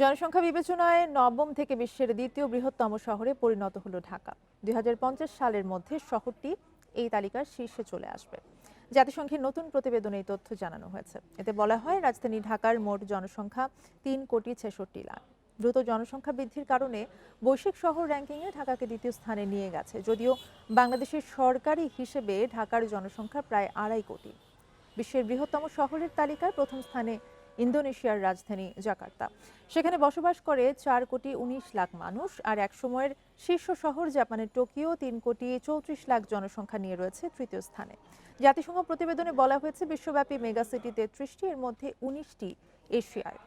জনসংখ্যা বিবেচনায় নবম থেকে বিশ্বের দ্বিতীয় বৃহত্তম শহরে পরিণত হলো ঢাকা। দুই সালের মধ্যে শহরটি এই তালিকার শীর্ষে চলে আসবে। জাতিসংঘের নতুন প্রতিবেদনে এই তথ্য জানানো হয়েছে। এতে বলা হয়, রাজধানী ঢাকার মোট জনসংখ্যা তিন কোটি ছেষট্টি লাখ। দ্রুত জনসংখ্যা বৃদ্ধির কারণে বৈশ্বিক শহর র্যাঙ্কিংয়ে ঢাকাকে দ্বিতীয় স্থানে নিয়ে গেছে। যদিও বাংলাদেশের সরকারি হিসেবে ঢাকার জনসংখ্যা প্রায় আড়াই কোটি। বিশ্বের বৃহত্তম শহরের তালিকায় প্রথম স্থানে ইন্দোনেশিয়ার রাজধানী জাকার্তা। সেখানে বসবাস করে চার কোটি উনিশ লাখ মানুষ আর এক সময়ের শীর্ষ শহর জাপানের টোকিও তিন কোটি চৌত্রিশ লাখ জনসংখ্যা নিয়ে রয়েছে তৃতীয় স্থানে। জাতিসংঘ প্রতিবেদনে বলা হয়েছে, বিশ্বব্যাপী মেগাসিটি তেত্রিশটি এর মধ্যে উনিশটি এশিয়ায়।